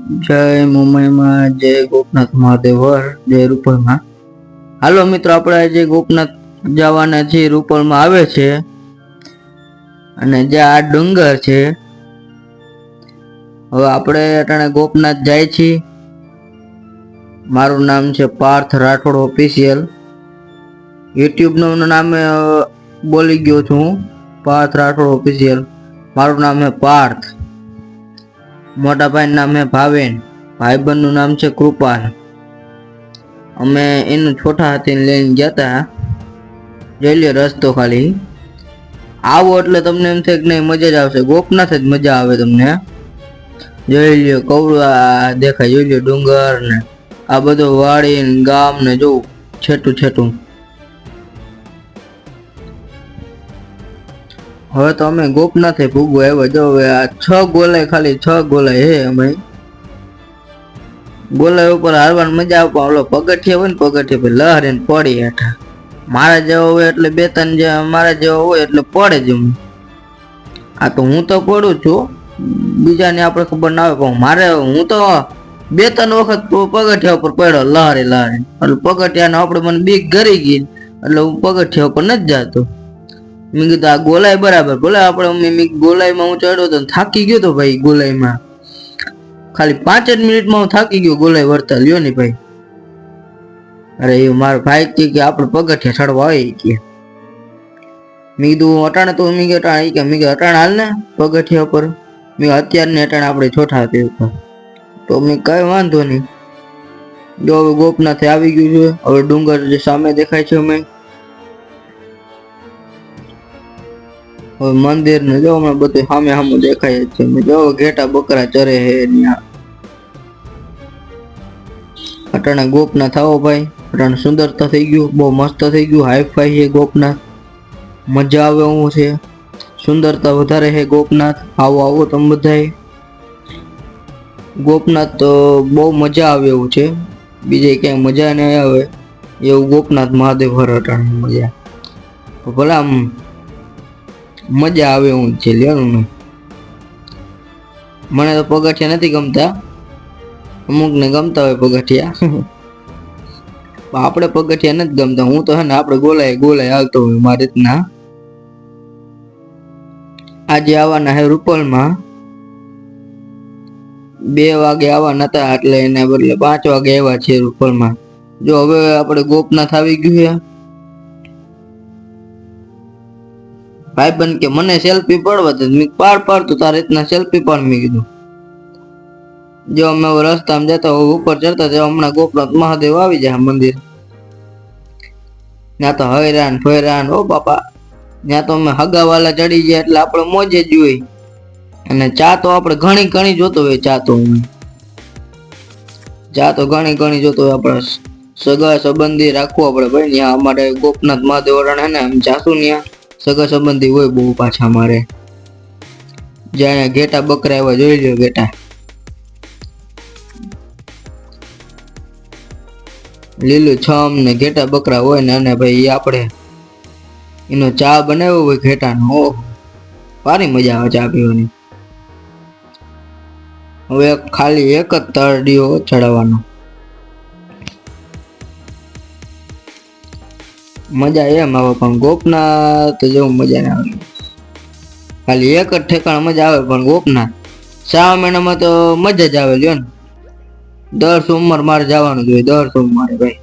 જય મુંબઈમાં, જય ગોપનાથ મહાદેવ જય રૂપલમાં. હાલો મિત્રો, આપણે જે ગોપનાથ જવાના છીએ, રૂપલમાં આવે છે. અને જે આ ડુંગર છે, હવે આપણે અટાણે ગોપનાથ જાય છીએ. મારું નામ છે પાર્થ રાઠોડ ઓફિશિયલ. યુટ્યુબનું નામે બોલી ગયો છું. પાર્થ રાઠોડ ઓફિશિયલ. મારું નામ છે પાર્થ. મોટા ભાઈનું નામ છે ભાવેન. ભાઈબંધનું નામ છે કૃપાલ. અમે એનું છોટા હાથીને લઈને ગયા હતા જોઈ લ્યો રસ્તો ખાલી. આવો એટલે તમને એમ થાય કે નહીં, મજા જ આવશે. ગોપનાથ જ મજા આવે તમને. જોઈ લ્યો કવડું દેખાય, જોઈ લ્યો ડુંગર ને આ બધો વાડી ગામ ને જો છેટું છેટું. હવે તો અમે ગોપ નથી ભૂગો એવો જો હવે આ છ ગોલે ખાલી છ ગોલે હે અમે ગોલે ઉપર હારવાની મજા આપવા ઓલો પગથિયા હોય ને પગથિયા ભાઈ લહરે પડી હેઠા. મારા જેવો હોય એટલે બે ત્રણ જે મારા જેવો હોય એટલે પડે જ હું આ તો હું તો પડું છું. બીજાને આપણે ખબર ના આવે પણ મારે હું તો બે ત્રણ વખત પગથિયા ઉપર પડ્યો લહારી લહરે એટલે પગથિયાને આપણે મને બીક ગરી ગઈ. એટલે હું પગથિયા ઉપર નથી જાતો. મેં કીધું, આ ગોલાઈ બરાબર, ભલે આપણે મેં ગોલાઈમાં હું ચડ્યો તો થાકી ગયો તો ભાઈ ગોલાઈમાં. ખાલી પાંચ જ મિનિટમાં હું થાકી ગયો, ગોલાઈ વળતા. લ્યો ને ભાઈ. અરે એ મારો ભાઈ કે આપણે પગથિયા ચડવા હોય કે. મેં કીધું અટાણે તો મેં અટાણે. કે, મેં અટાણે હાલ ને પગથિયા ઉપર. મેં અત્યારને અટાણે આપણે છોઠા તે ઉપર તો મેં કઈ વાંધો નહીં. જો હવે ગોપનાથે આવી ગયું છે, હવે ડુંગર જે સામે દેખાય છે, અમે હવે મંદિર ને જો હમણાં બધું સામે સામે દેખાય જ છે જો ઘેટા બકરા ચરે હે ત્યાં અટાણે ગોપનાથ આવો ભાઈ. અટાણે સુંદરતા થઈ ગયું. બહુ મસ્ત થઈ ગયું. હાઈ ફાઈ છે ગોપનાથ. મજા આવે હું છે. સુંદરતા વધારે છે ગોપનાથ. આવો આવો તમે બધાય. ગોપનાથ તો બહુ મજા આવે એવું છે. બીજે ક્યાંય મજા નહીં આવે. એવું ગોપનાથ મહાદેવ હર અટાણે મજા. ભલે આમ મજા આવે હું છે લ્યો મને તો પગથિયા નથી ગમતા. અમુક ને ગમતા હોય પગથિયા. આપણે પગથિયા નથી ગમતા. હું તો હે ને આપણે ગોલાય ગોલાય હાલતો હોય મારી રીતના. આજે આવવાના હે રૂપલમાં. બે વાગે આવવાના હતા એટલે એના બદલે પાંચ વાગે આવ્યા છે રૂપલમાં. જો હવે આપણે ગોપનાથ આવી ગયું છે બન કે મને સેલ્ફી પડવા દે મેં પાડ પાડતું, તારે રીતના સેલ્ફી પણ મેં કીધું. જો અમે રસ્તામાં જતા હોય ઉપર ચડતા ત્યાં હમણાં ગોપનાથ મહાદેવ આવી જાય મંદિર. ત્યાં તો હૈરાન ફૈરાન ઓ બાપા. ત્યાં તો અમે હગાવાલા ચડી ગયા એટલે આપણે મોજે જ હોય અને ચા તો આપણે ઘણી ઘણી જોતો હોય, ચા તો ચા તો ઘણી ઘણી જોતો હોય, આપણે સગા સંબંધી રાખવું આપણે ભાઈ. ત્યાં અમારે ગોપનાથ મહાદેવ ને, આમ જાશું ત્યાં. સગા સંબંધી હોય બહુ પાછા મારે. જ્યાં ઘેટા બકરા એવા જોઈ લો ઘેટા. લીલું છમ ને ઘેટા બકરા હોય ને અને ભાઈ આપણે એનો ચા બનાવ્યો હોય ઘેટાનો, ઓહ. સારી મજા આવે ચા પીવાની. હવે ખાલી એક જ તરડીઓ ચડાવવાનો. મજા એમ આવે પણ ગોપનાથ જેવું મજા ના આવે. ખાલી એક જ ઠેકાણ મજા આવે, પણ ગોપનાથ શ્રાવણ મહિનામાં તો મજા જ આવે લ્યો ને. દર સોમવાર મારે જવાનું જોઈએ દર સોમવારે ભાઈ.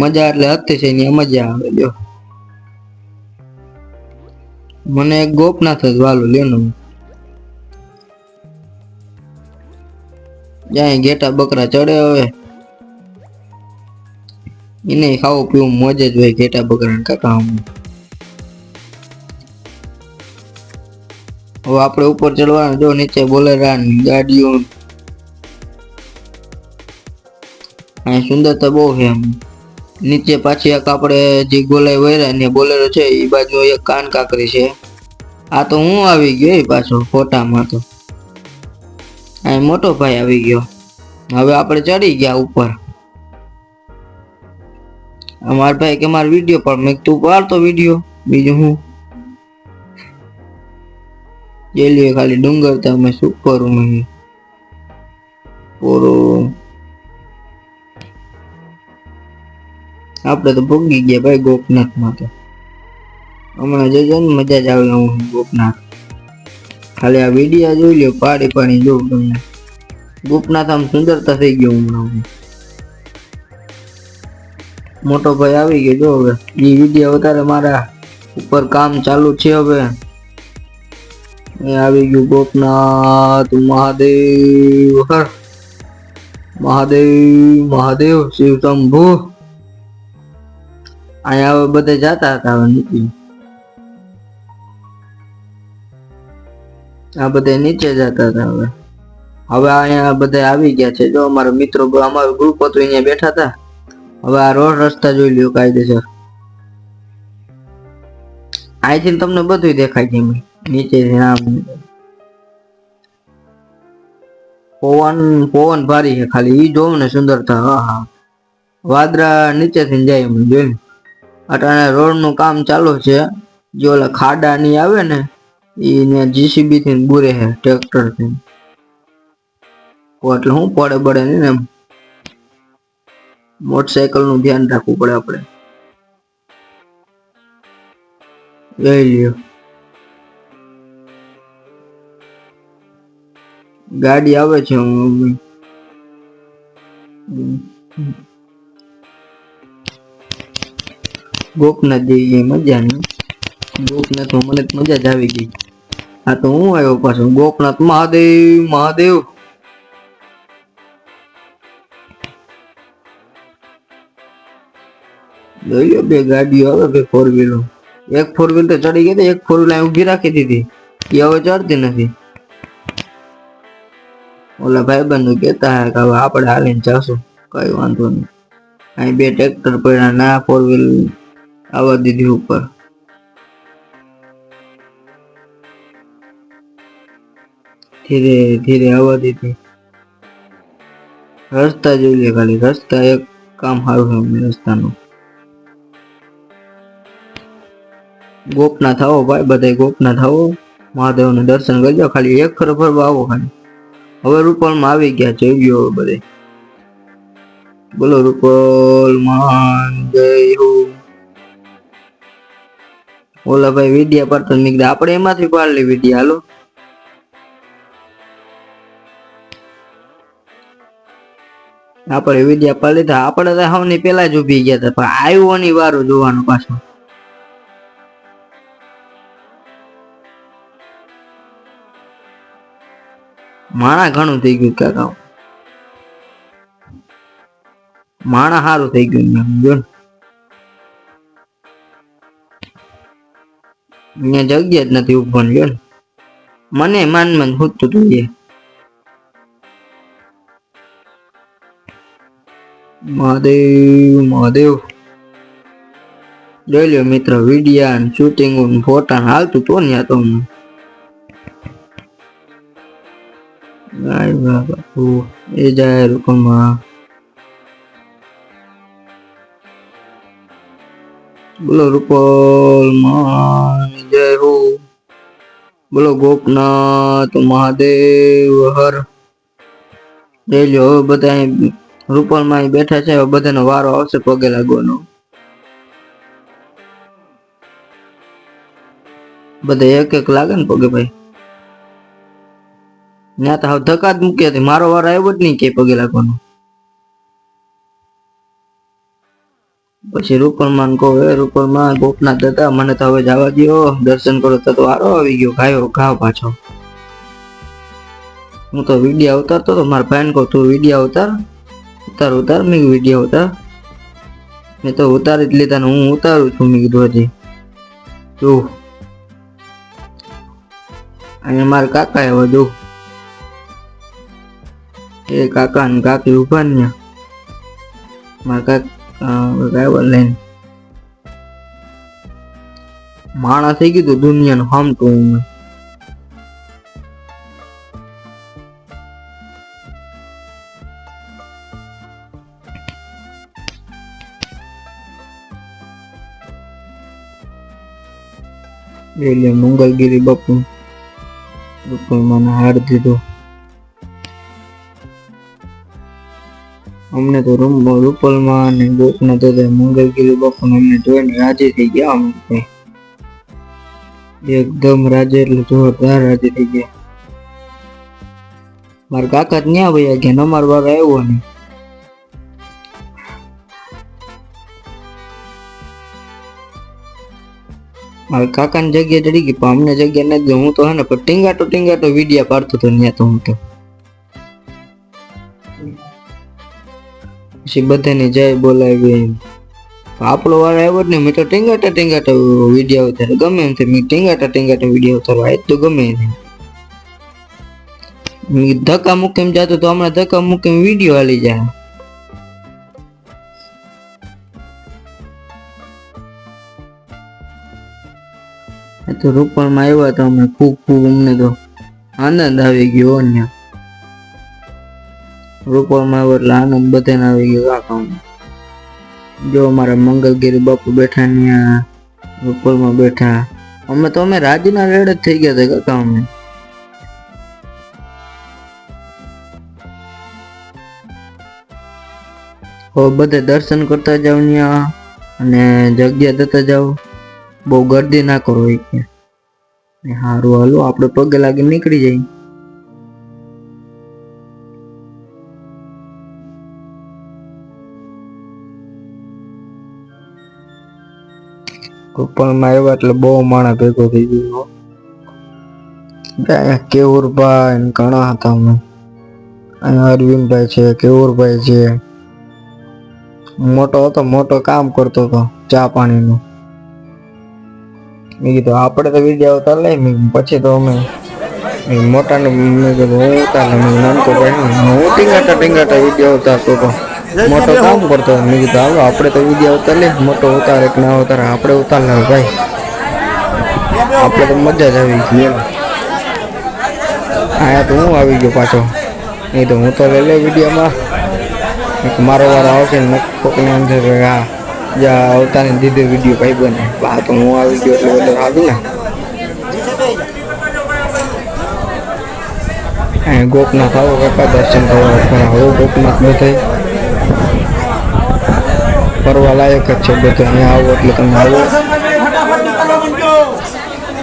મજા એટલે અતિશયની મજા આવે લ્યો મને ગોપનાથ જ વાલો લ્યો ને જાય ઘેટા બકરા ચડે હવે. એને ખાવું પીવું મોજે જ હોય ઘેટા બકરા કાકા હવે આપણે ઉપર ચડવાનું, જો નીચે બોલેરા ગાડીઓ. અહીં સુંદરતા બહુ છે એમ. નીચે પાછી એક આપણે જે ગોલાઈ વહેરા ને બોલેરો છે એ બાજુ એક કાન કાકરી છે. આ તો હું આવી ગયો પાછો ફોટામાં તો. અહીં મોટો ભાઈ આવી ગયો. હવે આપણે ચડી ગયા ઉપર. અમાર ભાઈ કે મારો વીડિયો પણ મેં કીધું, તું પાડતો વીડિયો બીજું હું જેલીએ ખાલી ડુંગર તો અમે શું કરું મેં પૂરું આપણે તો ભોગી ગયા ભાઈ ગોપનાથમાં તો હમણાં જજો ને મજા જ આવે હું ગોપનાથ ખાલી આ વીડિયો જોઈ લ્યો પાડી પાડી જોઉં તમને ગોપનાથ આમ સુંદરતા થઈ ગયો હમણાં મોટો ભાઈ આવી ગયો, જો હવે. એ વીડિયો વધારે મારા ઉપર કામ ચાલુ છે હવે. એ આવી ગયું ગોપનાથ, મહાદેવ, હર. મહાદેવ મહાદેવ, શિવ શંભુ. અહીંયા હવે બધે જતા હતા હવે નીકળી આ બધા નીચે જતા હતા હવે. હવે અહીંયા બધા આવી ગયા છે. જો અમારા મિત્રો અમારું ગ્રુપ હતું, અહીંયા બેઠા હતા. હવે આ રોડ રસ્તા જોઈ લ્યો કાયદેસર. અહીંથી તમને બધું દેખાય છે નીચે પવન પવન ભારી છે ખાલી. ઈ જોવું ને સુંદરતા. હા હા. વાદરા નીચેથી જાય એમ, જોઈ અટાણે રોડનું કામ ચાલુ છે. જે ઓલા ખાડા ની આવે ને એને ને જીસીબી થી બુરે છે, ટ્રેક્ટરથી. એટલે હું પડે પડે ને એમ. મોટરસાયકલનું ધ્યાન રાખવું પડે આપણે. ગાડી આવે છે ગોપનાથ જેવી મજા ને ગોપનાથ મને મજા જ આવી ગઈ. આ તો હું આવ્યો પાછો? ગોપનાથ મહાદેવ મહાદેવ. લો બે ગાડીઓ આવે બે ફોર વ્હીલો એક ફોર વ્હીલ તો ચડી ગઈ એક ફોર વ્હીલ ઊભી રાખી દીધી. એ હવે ચડતી નથી. ઓલા ભાઈ બંધુ કેતા હે કે હવે આપણે હાલીને જશું. કઈ વાંધો નહીં. અહીં બે ટ્રેક્ટર પડ્યા, ના ફોર વ્હીલ આવવા દીધી ઉપર. ધીરે ધીરે આવવા દીધી. રસ્તા જોઈ લે ખાલી, રસ્તા એક કામ સારું રસ્તાનું. ગોપનાથ આવો ભાઈ બધા ગોપનાથ થાવો મહાદેવનું દર્શન કરજો, ખાલી એક ખરો ફરવા આવો ખાલી. હવે રૂપલમાં આવી ગયા છે ગયો બધે. બોલો રૂપલ, મહાન જય ઓલા ભાઈ વિદ્યા પર તો નીકળે આપણે એમાંથી પાડ લે વિદ્યા, હાલો. આપણે વિદ્યા પાડી આપણે તો હવની પેલા જ ઊભી ગયા હતા, પણ આવ્યો ની વારો જોવાનું પાછો. માણા ઘણું થઈ ગયું કાકા માણા સારું થઈ ગયું એમ જો ને. અહીંયા જગ્યા જ નથી ઉભવાની જો ને મને માન માન ખૂટતું હતું એ મહાદેવ મહાદેવ જોઈ લ્યો મિત્ર વિડિયા શૂટિંગ ફોટા હાલતું તો ને આ તો હમણાં. Ay, બાપુ એ જાય રૂપમાં બોલો રૂપલમાં જય હો બોલો ગોપનાથ મહાદેવ હર જઈ લ્યો હવે બધા અહીં રૂપલમાં અહીં બેઠા છે હવે બધાનો વારો આવશે પગે લાગવાનો બધા એક એક લાગે ને પગે ભાઈ ત્યાં તો હવે ધક્કા જ મૂક્યા હતી. મારો વાર આવ્યો જ નહીં કે પગે લાગવાનો. પછી રૂપલમાં કહો એ રૂપલમાં, ગોપનાથ દાદા, મને તો હવે જવા દો દર્શન કરો તો વારો આવી ગયો. ગાયો ઘાવ પાછો. હું તો વીડિયો ઉતારતો તો મારા ભાઈને કહું, તું વીડિયો ઉતાર. ઉતાર ઉતાર. મેં વીડિયો ઉતાર. મેં તો ઉતારી જ લીધા ને હું ઉતારું છું, મેં કીધું, હજી. જો અને મારા કાકા એવા જો એ કાકા ને કાકી ઊભા ને. મારા ડ્રાઈવર લઈને. માણસ થઈ ગયું દુનિયાનું હામટું હું એટલે બપુ બાપુ મને હાર દીધો. અમને તો રૂમ રૂપલમાં અને ગોપના દાદા મંગલગીરી બાપુને અમને જોઈને રાજી થઈ ગયા અમે તો. એકદમ રાજી એટલે જોરદાર રાજી થઈ ગયા. મારા કાકા ત્યાં ભાઈ ગયા અમાર વાર આવ્યો ને મારા કાકાની જગ્યા ચડી ગઈ પણ અમને જગ્યા નથી હું તો હે ને ટીંગાટો ટીંગાટો વિડીયા પાડતો હતો ત્યાં તો હું તો. પછી બધાને જય બોલાવી આપણો વાર આવ્યો જ મેં તો ટીંગાટા ટીંગાટા વીડિયો ઉતારે ગમે એમ મેં ટીંગાટા ટીંગાટા વીડિયો ઉતારવા આ તો ગમે એમ. ધક્કા મૂકીમ જાતો તો હમણાં ધક્કા મૂકીમ વીડિયો હાલી જાય તો રૂપણમાં આવ્યા તો અમે ખૂબ ખૂબ અમને તો આનંદ આવી ગયો અન્ય રૂપણમાં આવ્યો એટલે આનંદ બધાને આવી ગયો કામ. જો અમારા મંગલગીરી બાપુ બેઠા ત્યાં રૂપલમાં બેઠા. અમે તો અમે રાજીના રેડ જ થઈ ગયા હતા કાકા અમે. હો, બધે દર્શન કરતા જાવ ત્યાં અને જગ્યા જતા જાવ બહુ ગર્દી ના કરો એ કે. સારું હાલો, આપણે પગે લાગી નીકળી જઈએ. પણ આવ્યા એટલે બહુ માણસ ભેગો થઈ ગયો. કેવુરભાઈ ઘણા હતા અમે. અહીંયા અરવિંદભાઈ છે કેવુરભાઈ છે. મોટો હતો, મોટો કામ કરતો હતો, ચા પાણીનું. મેં કીધું, આપણે તો વીડિયો ઉતાર લઈ મેં પછી તો અમે મોટાને, મેં કીધું, હું ઉતાર નાનકો ભાઈ, હું ટીંગાટા ટીંગાટા વીડિયો ઉતારતો હતો. મોટો કામ કરતો મેં કીધું હાલો આપણે તો વીડિયો ઉતાર લે. મોટો ઉતારે કે ના ઉતારે. આપણે ઉતાર લાવ ભાઈ. આપણે તો મજા જ આવી આયા તો હું આવી ગયો પાછો. નહીં તો હું તો લઈ લે વિડીયોમાં. એક મારો વાર આવશે ને કોકને એમ છે કે હા જા અવતારની દીધો વીડિયો ભાઈ બને. બા તો હું આવી ગયો એટલે બધું આવ્યું ને. ગોપનાથ આવો કાકા દર્શન કરવા હવે ગોપનાથ બધે. ફરવા લાયક જ છે. બધું અહીંયા આવો એટલે તમે આવો.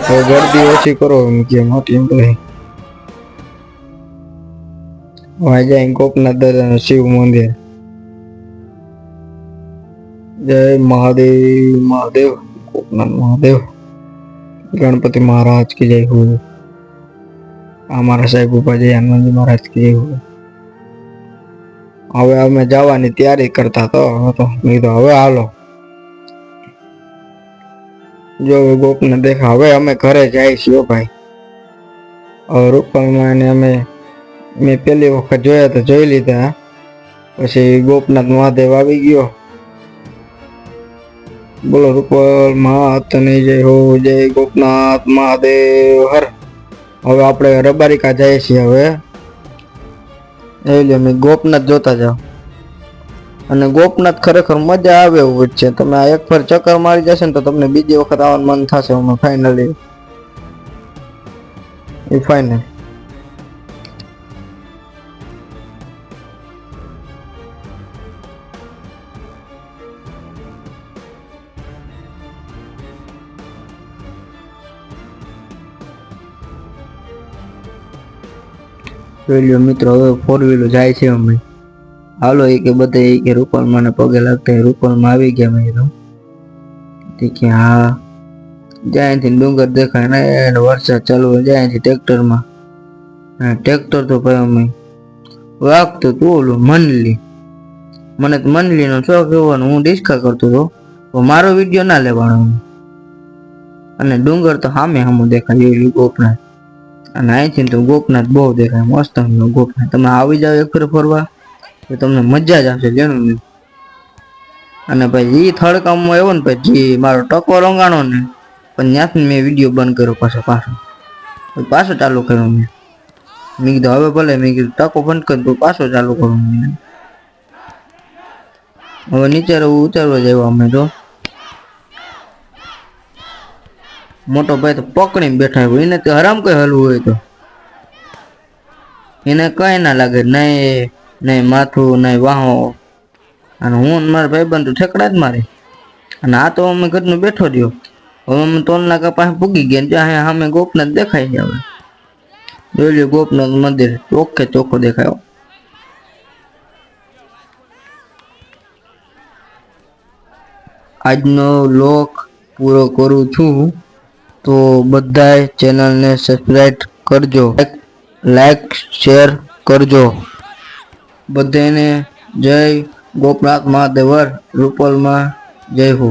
હવે ગરદી ઓછી કરો જે મોટી નહીં. વાજા ગોપનાથ દાદાનું શિવ મંદિર. જય મહાદેવ મહાદેવ, ગોપનાથ, મહાદેવ. ગણપતિ મહારાજ કી જય હો. અમારા સાહેબ ઉપાધ્યાય હનુમાનજી મહારાજ કી જય હો. હવે અમે જવાની તૈયારી કરતા તો હવે તો મેં કીધું, હવે હાલો. જો ગોપને દેખા, હવે અમે ઘરે જાય છીએ ભાઈ. હવે રૂપલમાં અમે, મેં પેલી વખત જોયા તો જોઈ લીધા. પછી ગોપનાથ મહાદેવ આવી ગયો. બોલો રૂપલ મહાતની જય હો, જય ગોપનાથ, મહાદેવ, હર. હવે આપણે રબારિકા જઈએ છીએ હવે. એ લે મેં ગોપનાથ જોતા જાઓ. અને ગોપનાથ ખરેખર મજા આવે એવું જ છે. તમે આ એક ફર ચક્કર મારી જશે ને તો તમને બીજી વખત આવવાનું મન થશે હમણાં ફાઇનલી એ ફાઇનલ જોઈ મિત્રો, હવે ફોર વ્હીલર જાય છે અમે. હાલો, એ કે બધા એ કે રૂપલમાં ને પગે લાગતા રૂપલમાં આવી ગયા મેં તે કે હા. જ્યાંથી ડુંગર દેખાય ને, એને વરસાદ ચાલુ હોય જ્યાંથી ટ્રેક્ટરમાં. ટ્રેક્ટર તો ભાઈ અમે વાગતો તું ઓલું મનલી. મને તો મનલીનો શોખ એવો હું ડિસ્કા કરતો હતો તો મારો વીડિયો ના લેવાનો. અને ડુંગર તો સામે સામું દેખાય એવી ગોપનાથ અને અહીંથી તો ગોપનાથ બહુ દેખાય, મસ્ત ગોપનાથ. તમે આવી જાવ એક ફેર ફરવા, તો તમને મજા જ આવશે નહીં અને પછી એ થડકામમાં આવ્યો ને પછી મારો ટકો રંગાણો ને, પણ ત્યાંથી મેં વીડિયો બંધ કર્યો પાછો પાછો. પાછો ચાલુ કર્યો મેં. મેં કીધું, હવે ભલે. મેં કીધું, ટકો બંધ કરી દો પાછો ચાલુ કરું. મેં હવે નીચે ઉતારવા જાય અમે તો. મોટો ભાઈ તો પકડીને બેઠા હોય, એને તો હરામ કઈ હલવું હોય તો. એને કઈ ના લાગે, નહીં નહીં માથું, નહીં વાહો. અને હું ને મારા ભાઈબંધ તો ઠેકડા જ મારે. અને આ તો અમે ઘરનું બેઠો રહ્યો. હવે અમે તોલના કા પાસે પૂગી ગયા ને ત્યાં સામે ગોપનાથ દેખાય છે હવે. જોઈ લ્યો ગોપનાથ મંદિર, ચોખ્ખે ચોખ્ખો દેખાયો. આજનો લોક પૂરો કરું છું. તો બધાય ચેનલને સબસ્ક્રાઈબ કરજો. લાઈક શેર કરજો. બધાને જય ગોપનાથ મહાદેવર, રૂપલમાં જય હો.